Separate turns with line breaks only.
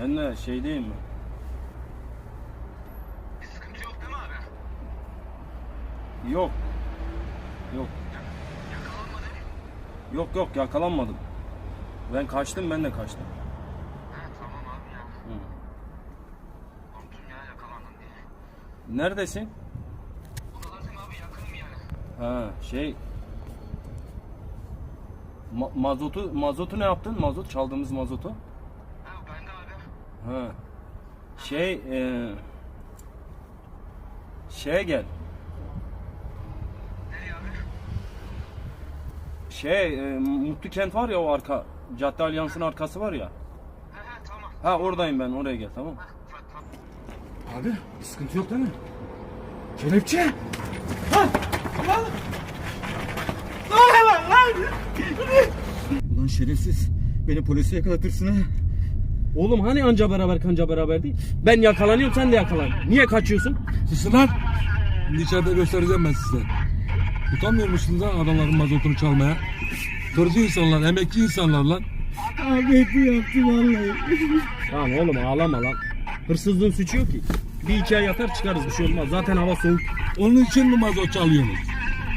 Ben de şey diyeyim mi?
Bir sıkıntı yok değil mi abi?
Yok. Yok.
Yakalanmadın.
Yok yok yakalanmadım. Ben kaçtım ben de kaçtım.
He tamam abi ya.
Hı.
Korktum ya yakalandın diye.
Neredesin?
Buralardayım abi yakınım yani.
Ha şey Ma- mazotu mazotu ne yaptın? Mazot çaldığımız mazotu.
He ben de abi.
Ha. Şey e, şeye gel.
Nereye abi?
Şey e, Mutlu Kent var ya o arka Cadde Alyansı'nın arkası var ya. Ha oradayım ben oraya gel
tamam.
Abi bir sıkıntı yok değil mi? Kelepçe. Ha! Lan! Lan lan lan! Ulan şerefsiz. Beni polise yakalatırsın ha.
Oğlum hani anca beraber kanca beraber değil? Ben yakalanıyorum sen de yakalan. Niye kaçıyorsun?
Susun lan. Şimdi içeride göstereceğim ben size. Utanmıyor musunuz lan adamların mazotunu çalmaya? Tırcı insanlar, emekçi insanlar lan.
Abi bu yaptı vallahi.
Tamam oğlum ağlama lan. Hırsızlığın suçu yok ki. Bir iki ay yatar çıkarız bir şey olmaz. Zaten hava soğuk.
Onun için mi mazot çalıyorsunuz?